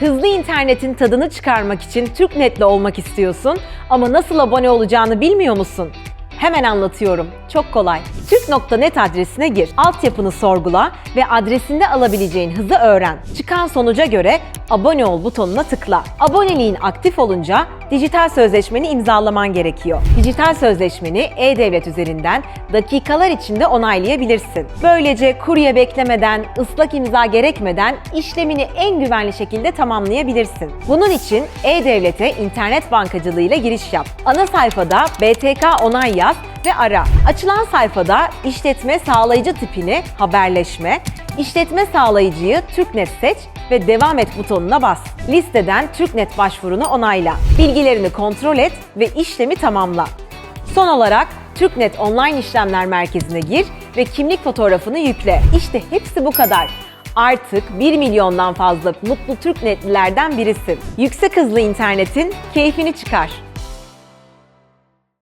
Hızlı internetin tadını çıkarmak için TürkNet'le olmak istiyorsun ama nasıl abone olacağını bilmiyor musun? Hemen anlatıyorum. Çok kolay. Türk.net adresine gir. Altyapını sorgula ve adresinde alabileceğin hızı öğren. Çıkan sonuca göre abone ol butonuna tıkla. Aboneliğin aktif olunca dijital sözleşmeni imzalaman gerekiyor. Dijital sözleşmeni e-devlet üzerinden dakikalar içinde onaylayabilirsin. Böylece kurye beklemeden, ıslak imza gerekmeden işlemini en güvenli şekilde tamamlayabilirsin. Bunun için e-devlete internet bankacılığıyla giriş yap. Ana sayfada BTK onay yaz ve ara. Açılan sayfada işletme sağlayıcı tipini haberleşme, işletme sağlayıcıyı TürkNet seç ve devam et butonuna bas. Listeden TürkNet başvurunu onayla. Bilgilerini kontrol et ve işlemi tamamla. Son olarak TürkNet Online İşlemler Merkezi'ne gir ve kimlik fotoğrafını yükle. İşte hepsi bu kadar. Artık 1 milyondan fazla mutlu TürkNetlilerden birisin. Yüksek hızlı internetin keyfini çıkar.